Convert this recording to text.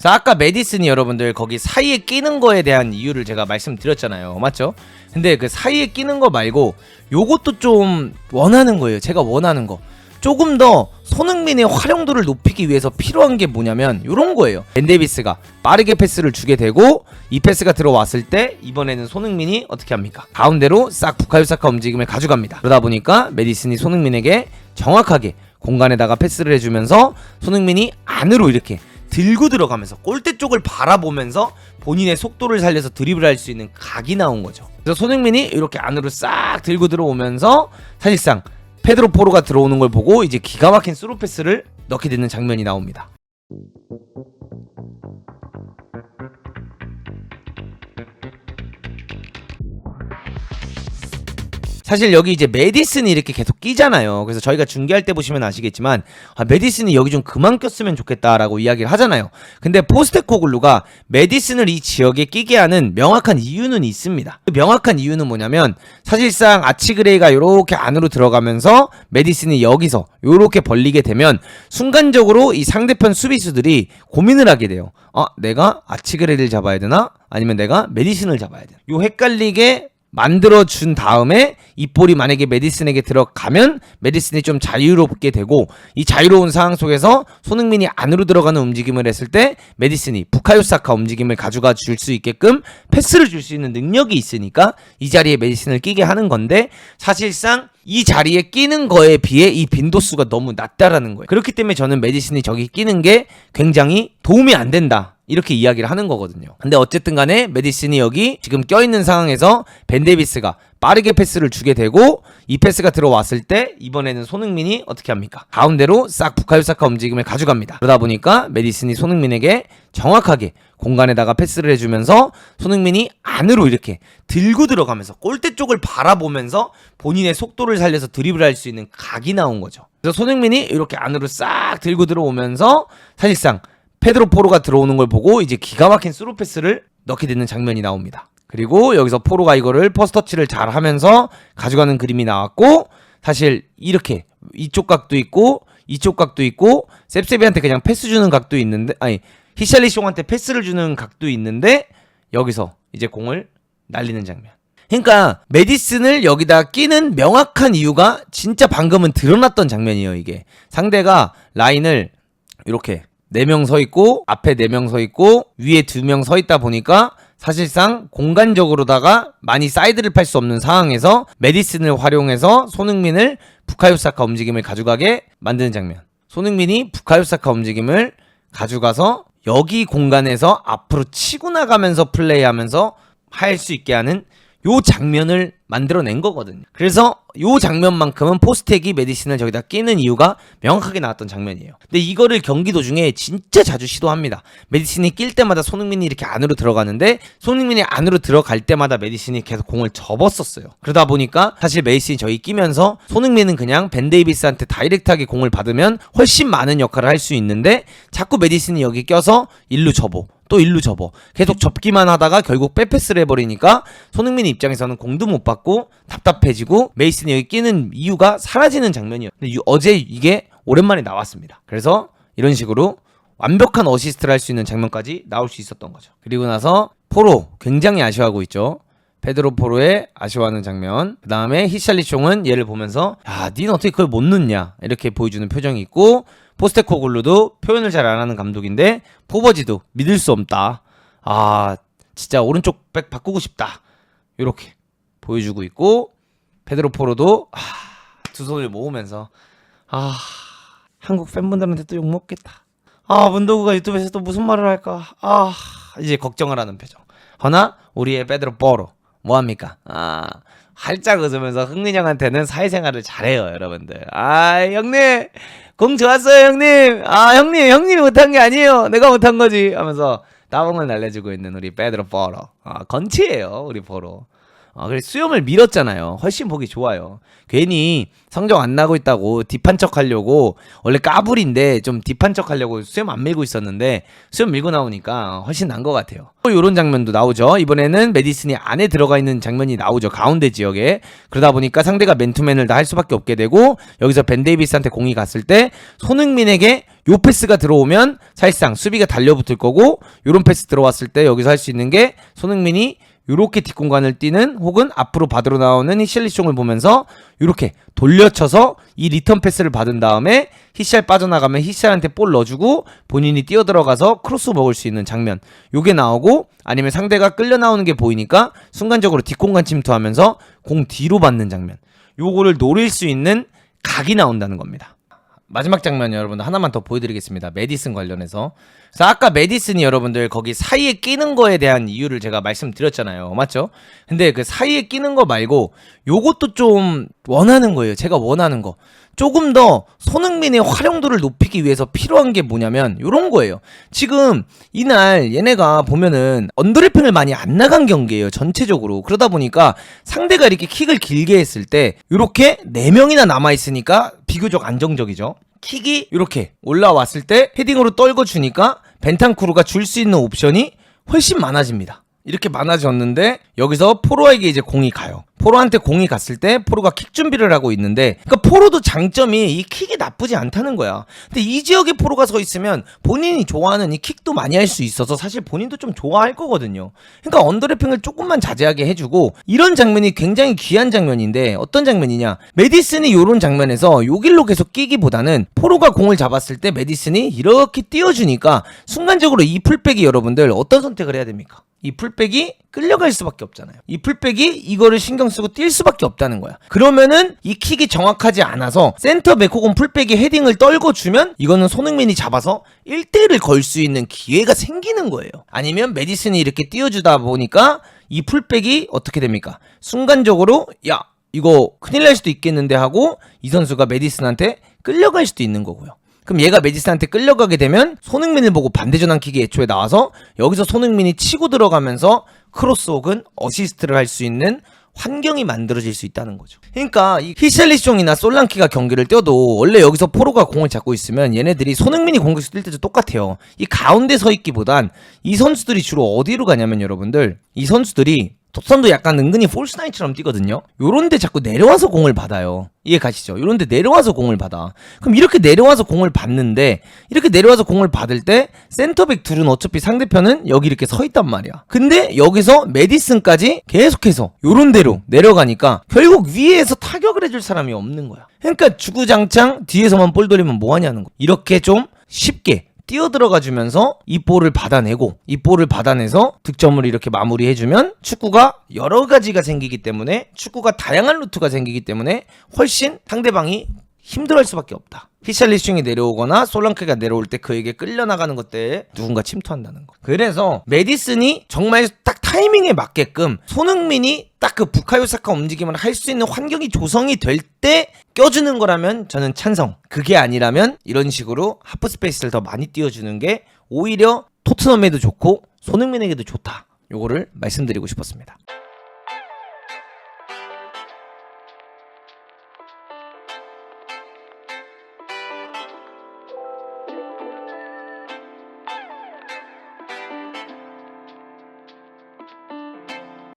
그래서 아까 메디슨이 여러분들 거기 사이에 끼는 거에 대한 이유를 제가 말씀드렸잖아요. 맞죠? 근데 그 사이에 끼는 거 말고 요것도 좀 원하는 거예요. 제가 원하는 거. 조금 더 손흥민의 활용도를 높이기 위해서 필요한 게 뭐냐면 요런 거예요. 벤데비스가 빠르게 패스를 주게 되고 이 패스가 들어왔을 때 이번에는 손흥민이 어떻게 합니까? 가운데로 싹 부카요사카 움직임을 가져갑니다. 그러다 보니까 메디슨이 손흥민에게 정확하게 공간에다가 패스를 해주면서 손흥민이 안으로 이렇게 들고 들어가면서 골대 쪽을 바라보면서 본인의 속도를 살려서 드리블 할 수 있는 각이 나온 거죠. 그래서 손흥민이 이렇게 안으로 싹 들고 들어오면서 사실상 페드로 포로가 들어오는 걸 보고 이제 기가 막힌 스루 패스를 넣게 되는 장면이 나옵니다. 사실 여기 이제 메디슨이 이렇게 계속 끼잖아요. 그래서 저희가 중계할 때 보시면 아시겠지만 아, 메디슨이 여기 좀 그만 꼈으면 좋겠다라고 이야기를 하잖아요. 근데 포스테코글루가 메디슨을 이 지역에 끼게 하는 명확한 이유는 있습니다. 그 명확한 이유는 뭐냐면 사실상 아치그레이가 이렇게 안으로 들어가면서 메디슨이 여기서 이렇게 벌리게 되면 순간적으로 이 상대편 수비수들이 고민을 하게 돼요. 아, 내가 아치그레이를 잡아야 되나? 아니면 내가 메디슨을 잡아야 되나? 요 헷갈리게 만들어 준 다음에 이 볼이 만약에 메디슨에게 들어가면 메디슨이 좀 자유롭게 되고 이 자유로운 상황 속에서 손흥민이 안으로 들어가는 움직임을 했을 때 메디슨이 부카요사카 움직임을 가져가 줄 수 있게끔 패스를 줄 수 있는 능력이 있으니까 이 자리에 메디슨을 끼게 하는 건데 사실상 이 자리에 끼는 거에 비해 이 빈도수가 너무 낮다라는 거예요. 그렇기 때문에 저는 메디슨이 저기 끼는 게 굉장히 도움이 안 된다. 이렇게 이야기를 하는 거거든요. 근데 어쨌든 간에 메디슨이 여기 지금 껴있는 상황에서 벤데비스가 빠르게 패스를 주게 되고 이 패스가 들어왔을 때 이번에는 손흥민이 어떻게 합니까? 가운데로 싹 부카요사카 움직임을 가져갑니다. 그러다 보니까 메디슨이 손흥민에게 정확하게 공간에다가 패스를 해주면서 손흥민이 안으로 이렇게 들고 들어가면서 골대 쪽을 바라보면서 본인의 속도를 살려서 드리블 할 수 있는 각이 나온 거죠. 그래서 손흥민이 이렇게 안으로 싹 들고 들어오면서 사실상 페드로 포로가 들어오는 걸 보고 이제 기가 막힌 스루 패스를 넣게 되는 장면이 나옵니다. 그리고 여기서 포로가 이거를 퍼스터치를 잘 하면서 가져가는 그림이 나왔고 사실 이렇게 이쪽 각도 있고 이쪽 각도 있고 셉세비한테 그냥 패스 주는 각도 있는데 아니 히샬리숑한테 패스를 주는 각도 있는데 여기서 이제 공을 날리는 장면. 그러니까 메디슨을 여기다 끼는 명확한 이유가 진짜 방금은 드러났던 장면이에요, 이게. 상대가 라인을 이렇게 네 명 서 있고 앞에 네 명 서 있고 위에 두 명 서 있다 보니까 사실상 공간적으로다가 많이 사이드를 팔 수 없는 상황에서 메디슨을 활용해서 손흥민을 부카요사카 움직임을 가져가게 만드는 장면. 손흥민이 부카요사카 움직임을 가져가서 여기 공간에서 앞으로 치고 나가면서 플레이하면서 할 수 있게 하는 요 장면을 만들어낸 거거든요. 그래서 요 장면만큼은 포스텍이 메디슨을 저기다 끼는 이유가 명확하게 나왔던 장면이에요. 근데 이거를 경기 도중에 진짜 자주 시도합니다. 메디슨이 낄 때마다 손흥민이 이렇게 안으로 들어가는데 손흥민이 안으로 들어갈 때마다 메디슨이 계속 공을 접었었어요. 그러다 보니까 사실 메디슨이 저기 끼면서 손흥민은 그냥 벤 데이비스한테 다이렉트하게 공을 받으면 훨씬 많은 역할을 할 수 있는데 자꾸 메디슨이 여기 껴서 일루 접어. 또 일루 접어. 계속 접기만 하다가 결국 빼패스를 해버리니까 손흥민 입장에서는 공도 못 받고 답답해지고 메이슨이 여기 끼는 이유가 사라지는 장면이에요. 근데 유- 어제 이게 오랜만에 나왔습니다. 그래서 이런 식으로 완벽한 어시스트를 할 수 있는 장면까지 나올 수 있었던 거죠. 그리고 나서 포로 굉장히 아쉬워하고 있죠. 페드로 포로의 아쉬워하는 장면. 그 다음에 히샬리총은 얘를 보면서 야, 니는 어떻게 그걸 못 넣냐 이렇게 보여주는 표정이 있고 포스테코글루도 표현을 잘 안 하는 감독인데 포버지도 믿을 수 없다. 아, 진짜 오른쪽 백 바꾸고 싶다. 이렇게 보여주고 있고 페드로 포로도 아, 두 손을 모으면서 아, 한국 팬분들한테 또 욕 먹겠다. 아, 문도구가 유튜브에서 또 무슨 말을 할까? 아, 이제 걱정을 하는 표정. 허나 우리의 페드로 포로 뭐 합니까? 아, 활짝 웃으면서 흥민 형한테는 사회생활을 잘해요, 여러분들. 아, 형님, 공 좋았어요, 형님. 아, 형님, 형님이 못한 게 아니에요. 내가 못한 거지. 하면서 따봉을 날려주고 있는 우리 페드로 포로. 아, 건치예요, 우리 포로. 아, 그래 수염을 밀었잖아요. 훨씬 보기 좋아요. 괜히 성적 안 나고 있다고 딥한 척 하려고 원래 까불인데 좀 딥한 척 하려고 수염 안 밀고 있었는데 수염 밀고 나오니까 훨씬 난 것 같아요. 또 이런 장면도 나오죠. 이번에는 메디슨이 안에 들어가 있는 장면이 나오죠. 가운데 지역에 그러다 보니까 상대가 맨투맨을 다 할 수밖에 없게 되고 여기서 벤 데이비스한테 공이 갔을 때 손흥민에게 요 패스가 들어오면 사실상 수비가 달려붙을 거고 요런 패스 들어왔을 때 여기서 할 수 있는 게 손흥민이 요렇게 뒷공간을 뛰는 혹은 앞으로 받으러 나오는 히샬리숑을 보면서 요렇게 돌려쳐서 이 리턴 패스를 받은 다음에 히샬 빠져나가면 히샬한테 볼 넣어주고 본인이 뛰어 들어가서 크로스 먹을 수 있는 장면 요게 나오고 아니면 상대가 끌려 나오는 게 보이니까 순간적으로 뒷공간 침투하면서 공 뒤로 받는 장면 요거를 노릴 수 있는 각이 나온다는 겁니다. 마지막 장면 여러분들 하나만 더 보여드리겠습니다. 메디슨 관련해서. 그래서 아까 메디슨이 여러분들 거기 사이에 끼는 거에 대한 이유를 제가 말씀드렸잖아요. 맞죠? 근데 그 사이에 끼는 거 말고 요것도 좀 원하는 거예요. 제가 원하는 거. 조금 더 손흥민의 활용도를 높이기 위해서 필요한 게 뭐냐면 요런 거예요. 지금 이날 얘네가 보면은 언더래핑을 많이 안 나간 경기예요. 전체적으로. 그러다 보니까 상대가 이렇게 킥을 길게 했을 때 요렇게 4명이나 남아 있으니까 비교적 안정적이죠. 킥이 이렇게 올라왔을 때 헤딩으로 떨궈 주니까 벤탄쿠르가 줄 수 있는 옵션이 훨씬 많아집니다. 이렇게 많아졌는데 여기서 포로에게 이제 공이 가요. 포로한테 공이 갔을 때 포로가 킥 준비를 하고 있는데 그러니까 포로도 장점이 이 킥이 나쁘지 않다는 거야. 근데 이 지역에 포로가 서 있으면 본인이 좋아하는 이 킥도 많이 할 수 있어서 사실 본인도 좀 좋아할 거거든요. 그러니까 언더래핑을 조금만 자제하게 해주고 이런 장면이 굉장히 귀한 장면인데 어떤 장면이냐? 메디슨이 이런 장면에서 요 길로 계속 끼기보다는 포로가 공을 잡았을 때 메디슨이 이렇게 띄워주니까 순간적으로 이 풀백이 여러분들 어떤 선택을 해야 됩니까? 이 풀백이 끌려갈 수밖에 없잖아요. 이 풀백이 이거를 신경 쓰고 뛸 수밖에 없다는 거야. 그러면은 이 킥이 정확하지 않아서 센터백 혹은 풀백이 헤딩을 떨궈 주면 이거는 손흥민이 잡아서 1대1을 걸 수 있는 기회가 생기는 거예요. 아니면 메디슨이 이렇게 띄워주다 보니까 이 풀백이 어떻게 됩니까? 순간적으로 야 이거 큰일 날 수도 있겠는데 하고 이 선수가 메디슨한테 끌려갈 수도 있는 거고요. 그럼 얘가 메디슨한테 끌려가게 되면 손흥민을 보고 반대 전환 킥이 애초에 나와서 여기서 손흥민이 치고 들어가면서 크로스 혹은 어시스트를 할 수 있는 환경이 만들어질 수 있다는 거죠. 그러니까 이 히샬리숑이나 솔랑키가 경기를 뛰어도 원래 여기서 포로가 공을 잡고 있으면 얘네들이 손흥민이 공격수 뛸 때도 똑같아요. 이 가운데 서 있기보단 이 선수들이 주로 어디로 가냐면 여러분들 이 선수들이 톱선도 약간 은근히 폴스나이처럼 뛰거든요. 요런데 자꾸 내려와서 공을 받아요. 이해 가시죠? 요런데 내려와서 공을 받아. 그럼 이렇게 내려와서 공을 받는데 이렇게 내려와서 공을 받을 때 센터백 둘은 어차피 상대편은 여기 이렇게 서 있단 말이야. 근데 여기서 메디슨까지 계속해서 요런 데로 내려가니까 결국 위에서 타격을 해줄 사람이 없는 거야. 그러니까 주구장창 뒤에서만 볼 돌리면 뭐 하냐는 거. 이렇게 좀 쉽게 뛰어들어가 주면서 이 볼을 받아내고 이 볼을 받아내서 득점을 이렇게 마무리해주면 축구가 여러 가지가 생기기 때문에 축구가 다양한 루트가 생기기 때문에 훨씬 상대방이 힘들어할 수밖에 없다. 히샬리슌이 내려오거나 솔랑크가 내려올 때 그에게 끌려나가는 것 때에 누군가 침투한다는 거. 그래서 메디슨이 정말 딱 타이밍에 맞게끔 손흥민이 딱 그 부카요 사카 움직임을 할 수 있는 환경이 조성이 될 때 껴주는 거라면 저는 찬성. 그게 아니라면 이런 식으로 하프 스페이스를 더 많이 띄워주는 게 오히려 토트넘에도 좋고 손흥민에게도 좋다. 요거를 말씀드리고 싶었습니다.